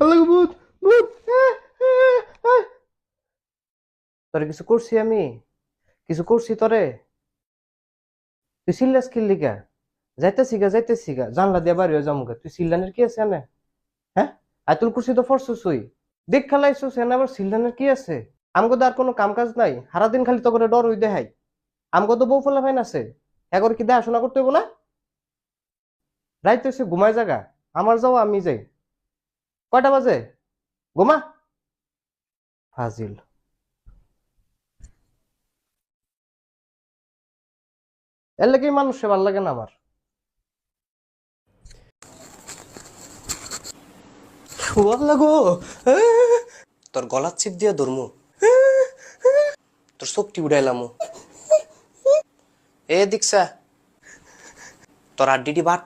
আল্লাহ গো, ভূত ভূত কিছু করছি আমি? কিছু করছি তুই সিল্লাস কিল্লি কে যাইতেছি গা যাইতেছি গা। জানলা দিয়া বাড়ি যামুগা তুই সিল্লানের কি আছে হ্যাঁ? কুরসি তো ফরসুস হই দেখ খেলাইছস এনে আবার সিল্লানের কি আছে? আমগো তো আর কোনো কাম কাজ নাই। সারাদিন খালি তো করে ডর হই। দেখাই আমগো তো বউ ফলা ফাইন আছে। একবার কি দেখাশোনা করতে হইব না? রাইতে ঘুমায় জাগা আমার যাও আমি যাই। কয়টা বাজে? ঘুমা। ফাজিল। এর লাগে মানুষে ভালো লাগে না আমার। লাগো তোর গলার চিপ দিয়ে ধরমু। তোর শক্তি উড়াইলাম। এ দীক্ষা তোর আড্ডিটি বাট